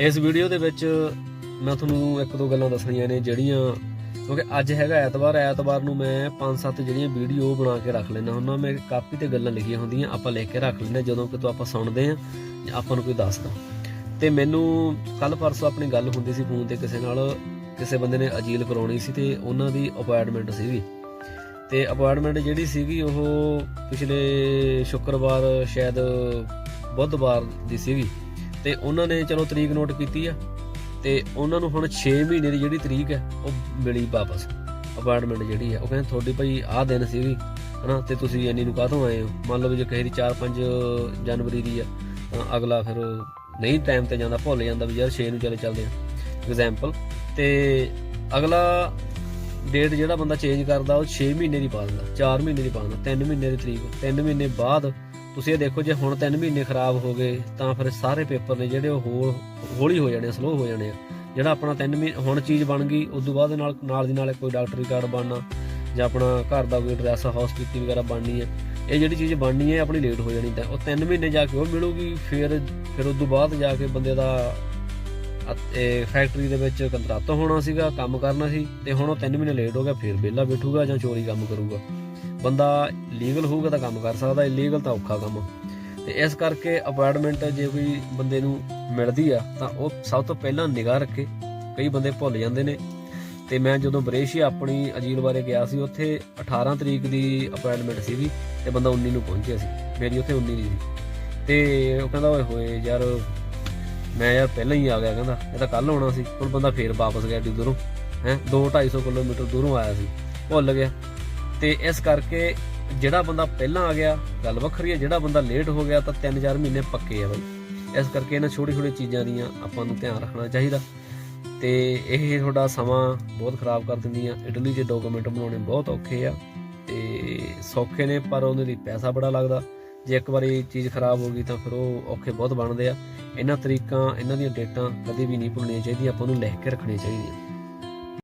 ਇਸ ਵੀਡੀਓ ਦੇ ਵਿੱਚ ਮੈਂ ਤੁਹਾਨੂੰ ਇੱਕ ਦੋ ਗੱਲਾਂ ਦੱਸਣੀਆਂ ਨੇ ਜਿਹੜੀਆਂ, ਕਿਉਂਕਿ ਅੱਜ ਹੈਗਾ ਐਤਵਾਰ ਐਤਵਾਰ ਨੂੰ ਮੈਂ ਪੰਜ ਸੱਤ ਜਿਹੜੀਆਂ ਵੀਡੀਓ ਬਣਾ ਕੇ ਰੱਖ ਲੈਣਾ ਹੁੰਦਾ, ਮੈਂ ਕਾਪੀ ਤੇ ਗੱਲਾਂ ਲਿਖੀਆਂ ਹੁੰਦੀਆਂ, ਆਪਾਂ ਲਿਖ ਕੇ ਰੱਖ ਲੈਂਦੇ ਜਦੋਂ ਕਿ ਕਿਤੋਂ ਆਪਾਂ ਸੁਣਦੇ ਆ ਜਾਂ ਆਪਾਂ ਨੂੰ ਕੋਈ ਦੱਸਦਾ। ਤੇ ਮੈਨੂੰ ਕੱਲ ਪਰਸੋਂ ਆਪਣੀ ਗੱਲ ਹੁੰਦੀ ਸੀ ਫੋਨ ਤੇ ਕਿਸੇ ਨਾਲ, ਕਿਸੇ ਬੰਦੇ ਨੇ ਅਜੀਲ ਕਰਾਉਣੀ ਸੀ ਤੇ ਉਹਨਾਂ ਦੀ ਅਪਾਇੰਟਮੈਂਟ ਸੀਗੀ। ਤੇ ਅਪਾਇੰਟਮੈਂਟ ਜਿਹੜੀ ਸੀਗੀ ਉਹ ਪਿਛਲੇ ਸ਼ੁੱਕਰਵਾਰ ਸ਼ਾਇਦ ਬੁੱਧਵਾਰ ਦੀ ਸੀਗੀ। ਤੇ ਉਹਨਾਂ ਨੇ ਚਲੋ ਤਰੀਕ ਨੋਟ ਕੀਤੀ ਆ ਤੇ ਉਹਨਾਂ ਨੂੰ ਹੁਣ 6 ਮਹੀਨੇ ਦੀ ਜਿਹੜੀ ਤਰੀਕ ਹੈ, ਉਹ ਮਿਲੀ ਵਾਪਸ। ਅਪਾਇੰਟਮੈਂਟ ਜਿਹੜੀ ਹੈ ਉਹ ਕਹਿੰਦੇ ਤੁਹਾਡੀ ਭਾਈ ਆਹ ਦਿਨ ਸੀਗੀ, ਹਨਾ, ਤੇ ਤੁਸੀਂ ਇੰਨੀ ਨੂੰ ਕਾਹਤੋਂ ਆਏ ਹੋ? ਮੰਨ ਲਓ ਜੇ ਕਿਸੇ ਦੀ 4-5 ਜਨਵਰੀ ਦੀ ਆ ਅਗਲਾ ਫਿਰ ਨਹੀਂ ਟਾਈਮ ਤੇ ਜਾਂਦਾ, ਭੁੱਲ ਜਾਂਦਾ ਵੀ ਯਾਰ 6 ਨੂੰ ਚਲੇ ਚੱਲਦੇ ਆ। ਐਗਜ਼ਾਮਪਲ ਤੇ ਅਗਲਾ ਡੇਟ ਜਿਹੜਾ ਬੰਦਾ ਚੇਂਜ ਕਰਦਾ, ਉਹ 6 ਮਹੀਨੇ ਦੀ ਪਾ ਦਿੰਦਾ 4 ਮਹੀਨੇ ਦੀ ਪਾ ਦਿੰਦਾ 3 ਮਹੀਨੇ ਦੀ ਤਰੀਕ 3 ਮਹੀਨੇ ਬਾਅਦ ਤੁਸੀਂ ਇਹ ਦੇਖੋ ਜੇ ਹੁਣ 3 ਮਹੀਨੇ ਖਰਾਬ ਹੋ ਗਏ, ਤਾਂ ਫਿਰ ਸਾਰੇ ਪੇਪਰ ਨੇ ਜਿਹੜੇ ਉਹ ਹੋਰ ਹੌਲੀ ਹੋ ਜਾਣੇ ਸਲੋ ਹੋ ਜਾਣੇ ਆ। ਜਿਹੜਾ ਆਪਣਾ 3 ਮਹੀਨੇ, ਹੁਣ ਚੀਜ਼ ਬਣ ਗਈ ਉਸ ਤੋਂ ਬਾਅਦ ਨਾਲ ਨਾਲ ਦੀ ਨਾਲ ਕੋਈ ਡਾਕਟਰੀ ਕਾਰਡ ਬਣਨਾ, ਜਾਂ ਆਪਣਾ ਘਰ ਦਾ ਕੋਈ ਐਡਰੈਸ ਹਸਪੀਟਲ ਵਗੈਰਾ ਬਣਨੀ ਹੈ ਇਹ ਜਿਹੜੀ ਚੀਜ਼ ਬਣਨੀ ਹੈ ਆਪਣੀ ਲੇਟ ਹੋ ਜਾਣੀ ਤਾਂ ਉਹ 3 ਮਹੀਨੇ ਜਾ ਕੇ ਉਹ ਮਿਲੂਗੀ, ਫਿਰ ਫਿਰ ਉਸ ਤੋਂ ਬਾਅਦ ਜਾ ਕੇ ਬੰਦੇ ਦਾ ਇਹ ਫੈਕਟਰੀ ਦੇ ਵਿੱਚ ਕੰਟਰੈਕਟ ਹੋਣਾ ਸੀਗਾ, ਕੰਮ ਕਰਨਾ ਸੀ, ਤੇ ਹੁਣ ਉਹ 3 ਮਹੀਨੇ ਲੇਟ ਹੋ ਗਿਆ ਫਿਰ ਵਿਹਲਾ ਬੈਠੂਗਾ ਜਾਂ ਚੋਰੀ ਕੰਮ ਕਰੂਗਾ। ਬੰਦਾ ਲੀਗਲ ਹੋਊਗਾ ਤਾਂ ਕੰਮ ਕਰ ਸਕਦਾ ਇਲੀਗਲ ਤਾਂ ਔਖਾ ਕੰਮ। ਆ। ਤੇ ਇਸ ਕਰਕੇ ਅਪਾਇੰਟਮੈਂਟ ਜੇ ਕੋਈ ਬੰਦੇ ਨੂੰ ਮਿਲਦੀ ਆ, ਤਾਂ ਉਹ ਸਭ ਤੋਂ ਪਹਿਲਾਂ ਨਿਗਾਹ ਰੱਖੇ। ਕਈ ਬੰਦੇ ਭੁੱਲ ਜਾਂਦੇ ਨੇ। ਤੇ ਮੈਂ ਜਦੋਂ ਬਰੇਸ਼ੀਆ ਆਪਣੀ ਅਜੀਲ ਬਾਰੇ ਗਿਆ ਸੀ, ਉੱਥੇ 18 ਤਰੀਕ ਦੀ ਅਪਾਇੰਟਮੈਂਟ ਸੀਗੀ ਤੇ ਬੰਦਾ 19 ਨੂੰ ਪਹੁੰਚਿਆ ਸੀ। ਮੇਰੀ ਉੱਥੇ 19 ਦੀ ਸੀ। ਤੇ ਉਹ ਕਹਿੰਦਾ, ਓਏ ਹੋਏ ਯਾਰ, ਮੈਂ ਯਾਰ ਪਹਿਲਾਂ ਹੀ ਆ ਗਿਆ। ਕਹਿੰਦਾ, ਇਹ ਤਾਂ ਕੱਲ ਆਉਣਾ ਸੀ। ਹੁਣ ਬੰਦਾ ਫੇਰ ਵਾਪਸ ਗਿਆ ਡੀ ਦੂਰੋਂ। ਹੈ 2 250 ਕਿਲੋਮੀਟਰ ਦੂਰੋਂ ਆਇਆ ਸੀ। ਭੁੱਲ ਗਿਆ। ਤੇ ਇਸ ਕਰਕੇ ਜਿਹੜਾ ਬੰਦਾ ਪਹਿਲਾਂ ਆ ਗਿਆ, ਗੱਲ ਵੱਖਰੀ ਹੈ, ਜਿਹੜਾ ਬੰਦਾ ਲੇਟ ਹੋ ਗਿਆ ਤਾਂ 3-4 ਮਹੀਨੇ ਪੱਕੇ ਆ ਬਾਈ। ਇਸ ਕਰਕੇ ਇਹਨਾਂ ਛੋਟੀ ਛੋਟੀ ਚੀਜ਼ਾਂ ਦੀਆਂ ਆਪਾਂ ਨੂੰ ਧਿਆਨ ਰੱਖਣਾ ਚਾਹੀਦਾ। ਤੇ ਇਹ ਤੁਹਾਡਾ ਸਮਾਂ ਬਹੁਤ ਖਰਾਬ ਕਰ ਦਿੰਦੀਆਂ ਇਟਲੀ 'ਚ ਡਾਕੂਮੈਂਟ ਬਣਾਉਣੇ ਬਹੁਤ ਔਖੇ ਆ ਤੇ ਸੌਖੇ ਨੇ, ਪਰ ਉਹਦੇ ਲਈ ਪੈਸਾ ਬੜਾ ਲੱਗਦਾ। ਜੇ ਇੱਕ ਵਾਰੀ ਚੀਜ਼ ਖਰਾਬ ਹੋ ਗਈ ਤਾਂ ਫਿਰ ਉਹ ਔਖੇ ਬਹੁਤ ਬਣਦੇ ਆ। ਇਹਨਾਂ ਤਰੀਕਾਂ, ਇਹਨਾਂ ਦੀਆਂ ਡੇਟਾਂ ਕਦੇ ਵੀ ਨਹੀਂ ਭੁੱਲਣੀਆਂ ਚਾਹੀਦੀਆਂ, ਆਪਾਂ ਨੂੰ ਲਿਖ ਕੇ ਰੱਖਣੀਆਂ ਚਾਹੀਦੀਆਂ।